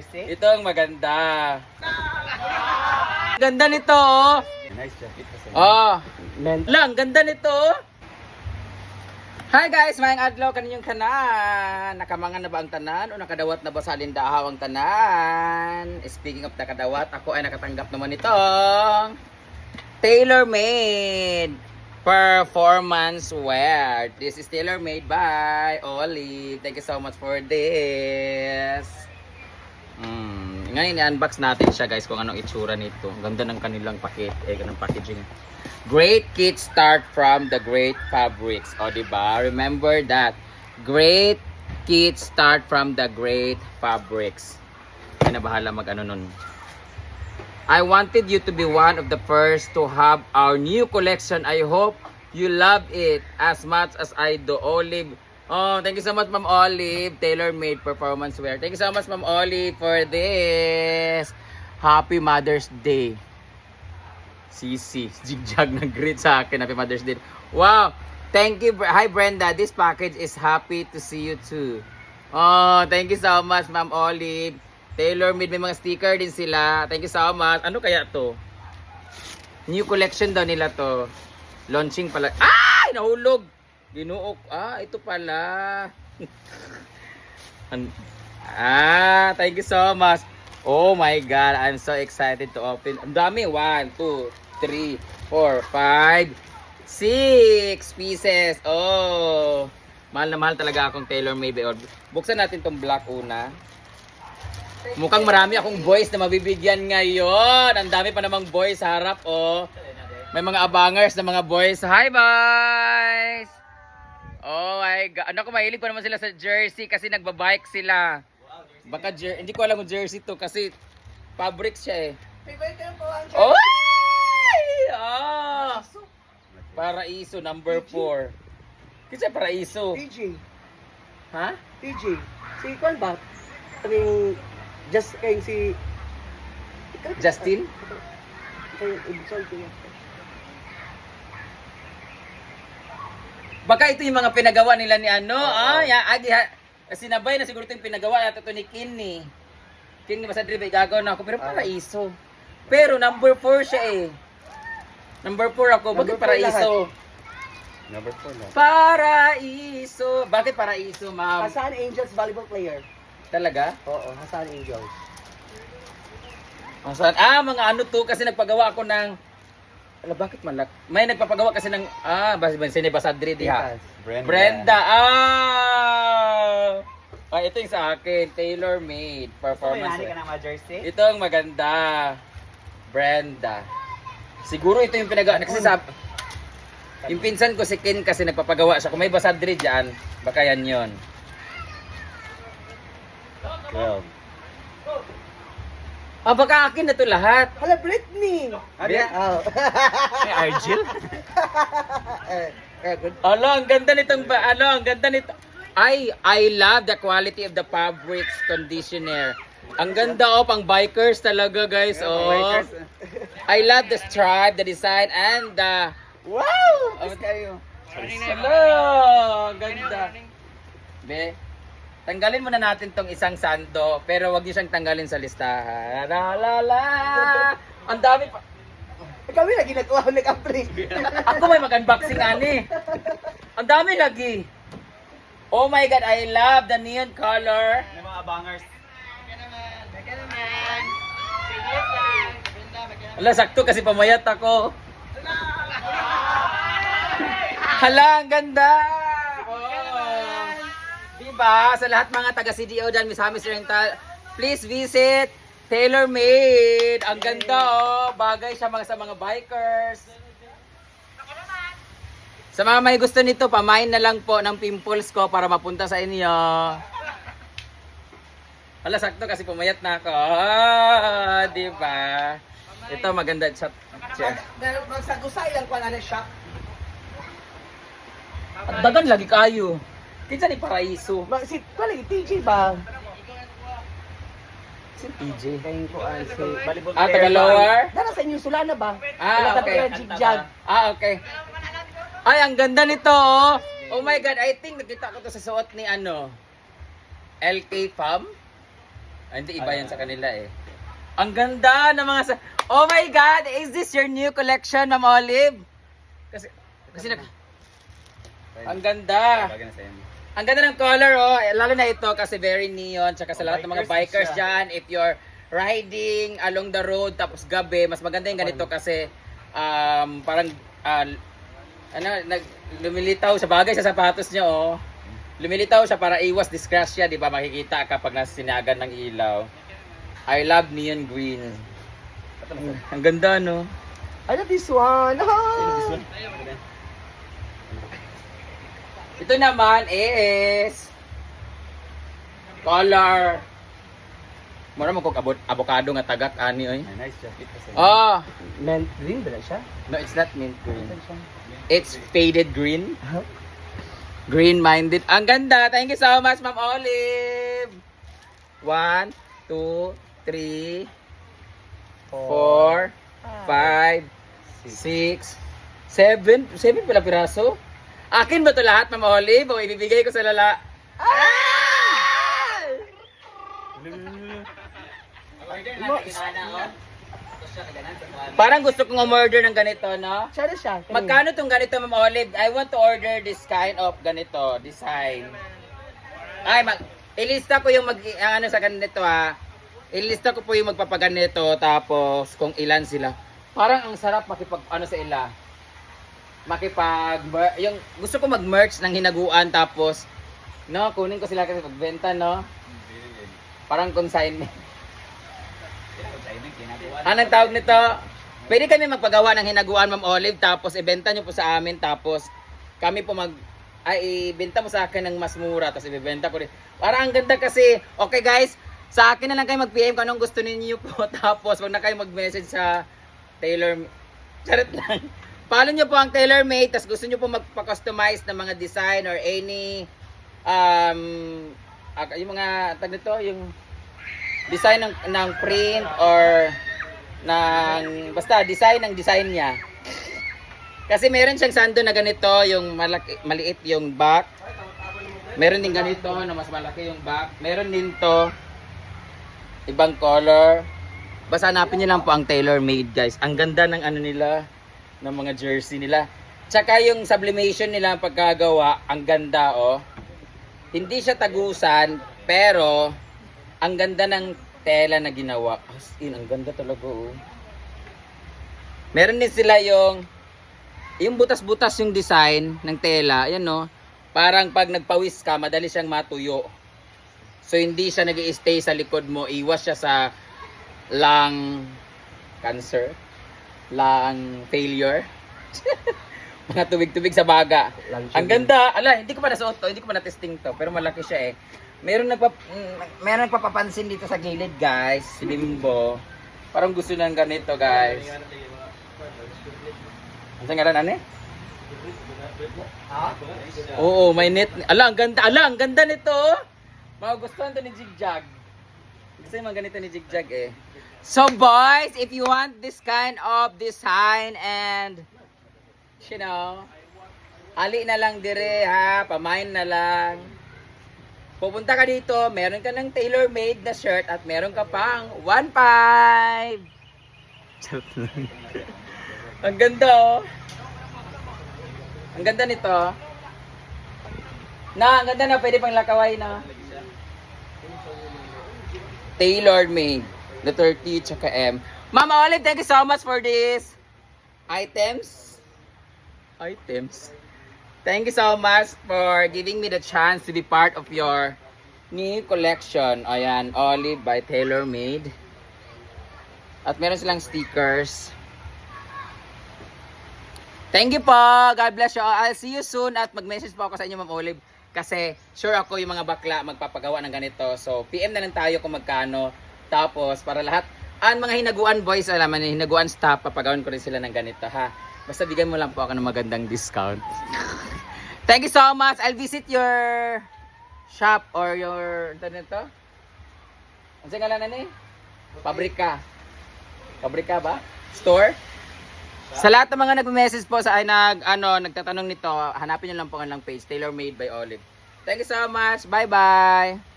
Ito ang maganda. Ganda nito, oh. Nice jacket kasi. Oh, lang, ganda nito. oh. Hi guys, mayang adlaw kaninyong tanan. Nakamangan na ba ang tanan o nakadawat na ba sa lindahaw ang tanan? Speaking of nakadawat, ako ay nakatanggap naman nitong tailor-made performance wear. This is tailor-made by Olive. Thank you so much for this. Mm, ngayon i-unbox natin siya guys kung anong itsura nito. Ang ganda ng kanilang packet, eh, ng packaging. Great kits start from the great fabrics. O, di ba? Remember that. Great kits start from the great fabrics. Ay, na bahala mag ano nun. I wanted you to be one of the first to have our new collection. I hope you love it as much as I do. Olive. Oh, thank you so much, Ma'am Olive. Tailor-made performance wear. Thank you so much, Ma'am Olive, for this. Happy Mother's Day. Sisi, jigjag na greet sa akin. Happy Mother's Day. Wow! Thank you. Hi, Brenda. This package is happy to see you too. Oh, thank you so much, Ma'am Olive. Tailor made may mga sticker din sila. Thank you so much. Ano kaya to? New collection daw nila to. Launching pala. Ay! Nahulog! Ginuok. Ah, ito pala. Ah, thank you so much. Oh my God, I'm so excited to open. Ang dami. 1, 2, 3, 4, 5, 6 pieces. Oh, mahal na mahal talaga akong Taylor Made. Buksan natin tong black una. Mukhang marami akong boys na mabibigyan ngayon. Ang dami pa namang boys sa harap, oh. May mga abangers na mga boys. Hi, boys! Oh my God. Ano ko, mahilig pa naman sila sa jersey kasi nagbabike sila. Baka jer hindi ko alam kung jersey to kasi fabric siya eh. Oh! Ah! Paraiso number 4. Kasi paraiso. PJ, Ha? PJ. Si Kwan ba? Kaming, just kayong si... Justin? Kayong ibsol ko yan. Baka ito yung mga pinagawa nila ni ano. Ah, ya, adi ha. Sinabay na siguro ito yung pinagawa natin ito ni Kin ni. Kin ni Basadri ba gagawa na ako pero paraiso. Pero number 4 siya eh. Number 4 ako. Bakit four paraiso? Number 4 lang. Paraiso. Bakit paraiso, ma'am? Hassan Angels volleyball player. Talaga? Oo, Hassan Angels. Asan? Ah, mga ano to kasi nagpagawa ako ng Ala, bakit malak? May nagpapagawa kasi ng ah, bas bas sini Basadri diha. Yes. Brenda. Brenda. Ah! Ah, ito yung sa akin, tailor made performance. wear. ng mga jersey? Ito ang maganda. Brenda. Siguro ito yung pinagawa kasi sa yung pinsan ko si Ken kasi nagpapagawa siya. Kung may Basadri diyan, baka yan 'yon. 12. Ah, baka akin na to lahat. Hala, Britney! Ano yan? Oh. May Argil? eh, eh, good. Ala, ang ganda nitong ba, ano, ang ganda nito. I I love the quality of the fabrics conditioner. Ang ganda oh, pang bikers talaga guys. Oh. I love the stripe, the design, and the Wow! Oh, kayo. Hello, ang ganda. Be, tanggalin muna natin tong isang sando, pero wag niyo siyang tanggalin sa listahan. La la la. Ang dami pa. Kami na ginagawa ng kapre. Ako may mag-unboxing ani. Ang dami lagi. Oh my god, I love the neon color. May mga bangers. Wala, sakto kasi pamayat ako. Hala, ang ganda! Oh. Diba? Sa lahat mga taga CDO dyan, Miss Hamis Rental, please visit Tailor Made. Ang ganda oh. Bagay siya mga sa mga bikers. Sa mga may gusto nito, pamain na lang po ng pimples ko para mapunta sa inyo. Hala, sakto kasi pumayat na ako. Ah, di ba? Ito maganda siya. Magsagusay lang ko na shop. At dagan lagi kayo. Kinsa ni Paraiso? Ma, si, pala, TJ ba? Si PJ. Kayong ko ay si volleyball Ah, taga lower? Dara sa inyo, Sulana ba? Ah, Wala ka okay. Jigjag. Ah, okay. Ay, ang ganda nito. oh. Oh my God, I think nakita ko to sa suot ni ano, LK Fam. Ah, hindi, iba yan sa kanila eh. Ang ganda ng mga sa... Oh my God! Is this your new collection, Ma'am Olive? Kasi, kasi nag... Ang ganda! Bagay na sa'yo. Ang ganda ng color, oh. Eh, Lalo na ito kasi very neon. Tsaka sa Oh, lahat ng mga bikers dyan, if you're riding along the road tapos gabi, mas maganda yung ganito kasi um, parang ah, ano, nag, lumilitaw sa bagay sa sapatos niyo, oh. Lumilitaw siya para iwas disgrasya, di ba? Makikita kapag nasa sinagan ng ilaw. I love neon green. Ang ganda, no? I love this one. Ah! Ito naman is color. Mura mo kog avocado nga tagak ani oy. Ay, nice. Oh, Mint green ba siya? no it's not mint green. It's faded green. Green minded. Ang ganda. Thank you so much, Ma'am Olive. One, two, three, four, five, six, seven. Seven pala piraso. Akin ba to lahat, Ma'am Olive? O ibibigay ko sa lala? Ah! Parang gusto kong umorder ng ganito, no? Na siya. Magkano tong ganito, Ma'am Olive? I want to order this kind of ganito, design. Ay, mag ilista ko yung mag ano sa ganito ha. Ilista ko po yung magpapaganito tapos kung ilan sila. Parang ang sarap makipag ano sa ila. Makipag yung gusto ko mag-merch ng hinaguan tapos no, kunin ko sila kasi pagbenta, no. Parang consignment. Anong tawag nito? Pwede kami magpagawa ng hinaguan, Ma'am Olive, tapos ibenta nyo po sa amin, tapos kami po mag ay ibenta mo sa akin ng mas mura, tapos ibebenta ko rin. Para ang ganda kasi, okay guys, sa akin na lang kayo mag-PM kung anong gusto ninyo po, tapos wag na kayo mag-message sa Taylor, charot lang. Follow nyo po ang Taylor Made, tapos gusto nyo po magpa-customize ng mga design or any, um, ah, yung mga, tag nito, yung design ng, ng print or ng basta design ng design niya. Kasi meron siyang sando na ganito, yung malaki, maliit yung back. Meron din ganito na mas malaki yung back. Meron din to ibang color. Basta hanapin niyo lang po ang tailor made guys. Ang ganda ng ano nila, ng mga jersey nila. Tsaka yung sublimation nila pagkagawa, ang ganda oh. Hindi siya tagusan, pero ang ganda ng tela na ginawa. As in, ang ganda talaga oh. Meron din sila yung yung butas-butas yung design ng tela, ayan no. Parang pag nagpawis ka, madali siyang matuyo. So hindi siya nag stay sa likod mo, iwas siya sa lung cancer, lung failure. Mga tubig-tubig sa baga. Ang ganda. Ala, hindi ko pa nasuot to, hindi ko pa na-testing to, pero malaki siya eh. Meron nagpa mm, meron nagpapapansin dito sa gilid, guys, si Limbo. Parang gusto ng ganito, guys. Ano sa ngalan ane? Oo, may net. Ala, ang ganda. Ala, ang ganda nito. Magugustuhan to ni Jigjag. Gusto yung mga ganito ni Jigjag eh. So boys, if you want this kind of design and you know, ali na lang dire ha, pamain na lang. Pupunta ka dito, meron ka ng tailor-made na shirt at meron ka pang 1.5. Ang ganda oh. Ang ganda nito. Na, ang ganda na, pwede pang lakaway na. Tailor-made. The 30 tsaka M. Mama Olive, thank you so much for this items. Items. Thank you so much for giving me the chance to be part of your new collection. Ayan, Olive by Tailor Made. At meron silang stickers. Thank you po. God bless you all. I'll see you soon at mag-message po ako sa inyo, Ma'am Olive. Kasi sure ako yung mga bakla magpapagawa ng ganito. So, PM na lang tayo kung magkano. Tapos, para lahat, ang mga hinaguan boys, alam mo, hinaguan staff, papagawan ko rin sila ng ganito, ha? Basta bigyan mo lang po ako ng magandang discount. Thank you so much. I'll visit your shop or your, ano nito? Ano sa ngalan na ni? Pabrika. Pabrika ba? Store? Sa lahat ng mga nagme-message po sa ay nag ano nagtatanong nito, hanapin niyo lang po ang lang page Tailor Made by Olive. Thank you so much. Bye-bye.